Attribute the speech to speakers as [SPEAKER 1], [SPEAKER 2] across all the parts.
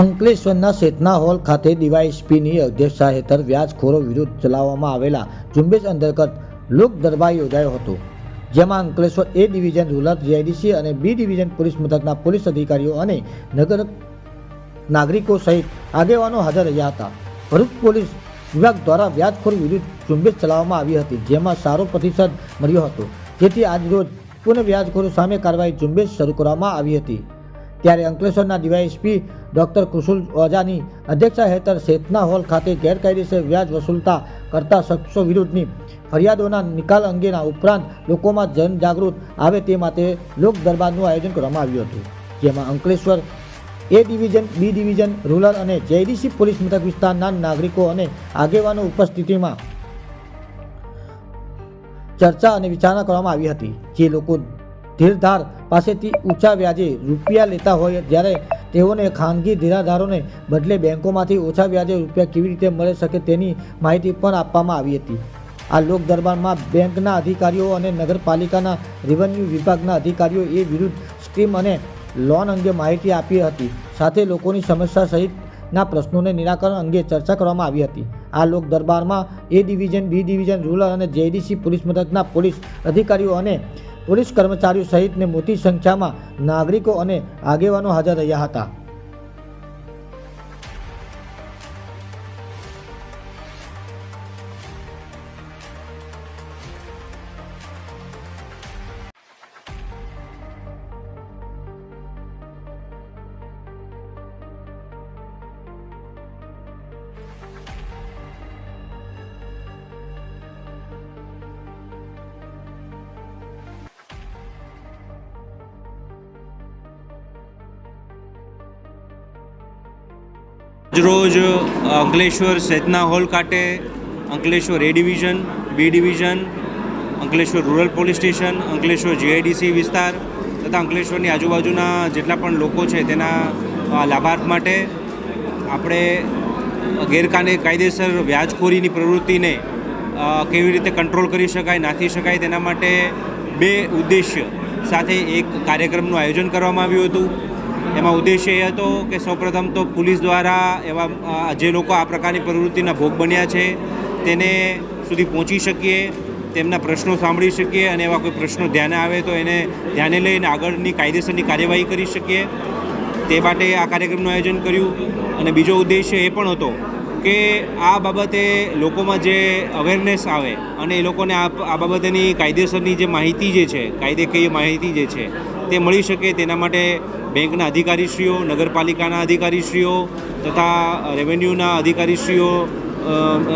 [SPEAKER 1] અંકલેશ્વરના શેતના હોલ ખાતે ડીવાયએસપીની અધ્યક્ષતા હેઠળ વ્યાજખોરો વિરુદ્ધ ચલાવવામાં આવેલા ઝુંબેશ અંતર્ગત લોક દરબાર યોજાયો હતો, જેમાં Ankleshwar A division rural GIDC અને બી ડિવિઝન પોલીસ મથકના પોલીસ અધિકારીઓ અને નગર નાગરિકો સહિત આગેવાનો હાજર રહ્યા હતા. ભરૂચ પોલીસ વિભાગ દ્વારા વ્યાજખોર વિરુદ્ધ ઝુંબેશ ચલાવવામાં આવી હતી, જેમાં સારો પ્રતિસાદ મળ્યો હતો. જેથી આજરોજ પુનઃ વ્યાજખોરો સામે કાર્યવાહી ઝુંબેશ શરૂ કરવામાં આવી હતી. ત્યારે અંકલેશ્વરના ડીવાયએસપી ડોક્ટર કુશુલ ઓઝાની અધ્યક્ષતા હેઠળ શેતના હોલ ખાતે ગેરકાયદેસર વ્યાજ વસૂલતા કરતા શખ્સો વિરુદ્ધની ફરિયાદોના નિકાલ અંગેના ઉપરાંત લોકોમાં જનજાગૃત આવે તે માટે લોક દરબારનું આયોજન કરવામાં આવ્યું હતું. જેમાં Ankleshwar A division, B division, rural અને જેડીસી પોલીસ મથક વિસ્તારના નાગરિકો અને આગેવાનો ઉપસ્થિતિમાં ચર્ચા અને વિચારણા કરવામાં આવી હતી. જે લોકો ધીરધાર પાસેથી ઊંચા વ્યાજે રૂપિયા લેતા હોય, જ્યારે તેઓને ખાનગી ધીરાધારોને બદલે બેંકોમાંથી ઓછા વ્યાજે રૂપિયા કેવી રીતે મળી શકે તેની માહિતી પણ આપવામાં આવી હતી. આ લોક દરબારમાં બેંકના અધિકારીઓ અને નગરપાલિકાના રેવન્યુ વિભાગના અધિકારીઓ એ વિરુદ્ધ સ્કીમ અને લોન અંગે માહિતી આપી હતી. સાથે લોકોની સમસ્યા સહિતના પ્રશ્નોને નિરાકરણ અંગે ચર્ચા કરવામાં આવી હતી. આ લોક દરબારમાં A division, B division, rural અને જેડીસી પોલીસ મથકના પોલીસ અધિકારીઓ અને પોલીસ કર્મચારીઓ સહિતને મોટી સંખ્યામાં નાગરિકો અને આગેવાનો હાજર રહ્યા હતા.
[SPEAKER 2] રોજ અંકલેશ્વર સેતના હોલ ખાતે Ankleshwar A division B division Ankleshwar rural police station Ankleshwar GIDC વિસ્તાર તથા અંકલેશ્વરની આજુબાજુના જેટલા પણ લોકો છે તેના લાભાર્થ માટે આપણે ગેરકાને કાયદેસર વ્યાજખોરીની પ્રવૃત્તિને કેવી રીતે કંટ્રોલ કરી શકાય નાથી શકાય તેના માટે બે ઉદ્દેશ્ય સાથે એક કાર્યક્રમનું આયોજન કરવામાં આવ્યું હતું. એમાં ઉદ્દેશ્ય એ હતો કે સૌપ્રથમ તો પોલીસ દ્વારા એવા જે લોકો આ પ્રકારની પ્રવૃત્તિના ભોગ બન્યા છે, તેને સુધી પહોંચી શકીએ, તેમના પ્રશ્નો સાંભળી શકીએ અને એવા કોઈ પ્રશ્નો ધ્યાને આવે તો એને ધ્યાને લઈને આગળની કાયદેસરની કાર્યવાહી કરી શકીએ. તે માટે આ કાર્યક્રમનું આયોજન કર્યું અને બીજો ઉદ્દેશ્ય એ પણ હતો કે આ બાબતે લોકોમાં જે અવેરનેસ આવે અને એ લોકોને આ બાબતેની કાયદેસરની જે માહિતી જે છે, કાયદેકીય માહિતી જે છે તે મળી શકે તેના માટે બેંકના અધિકારીશ્રીઓ, નગરપાલિકાના અધિકારીશ્રીઓ તથા રેવન્યુના અધિકારીશ્રીઓ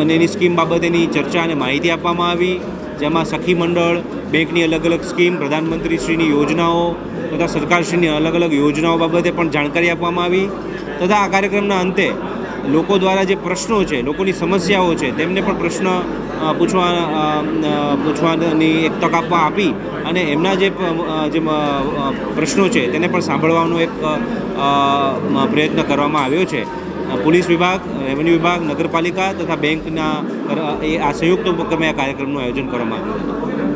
[SPEAKER 2] અને એની સ્કીમ બાબતેની ચર્ચા અને માહિતી આપવામાં આવી, જેમાં સખી મંડળ, બેંકની અલગ અલગ સ્કીમ, પ્રધાનમંત્રીશ્રીની યોજનાઓ તથા સરકારશ્રીની અલગ અલગ યોજનાઓ બાબતે પણ જાણકારી આપવામાં આવી. તથા આ કાર્યક્રમના અંતે લોકો દ્વારા જે પ્રશ્નો છે, લોકોની સમસ્યાઓ છે, તેમને પણ પ્રશ્ન પૂછવા પૂછવાની એક તક આપવા આપી અને એમના જે જે પ્રશ્નો છે, તેને પણ સાંભળવાનો એક પ્રયત્ન કરવામાં આવ્યો છે. પોલીસ વિભાગ, રેવન્યુ વિભાગ, નગરપાલિકા તથા બેંકના એ આ સંયુક્ત ઉપક્રમે આ કાર્યક્રમનું આયોજન કરવામાં આવ્યું હતું.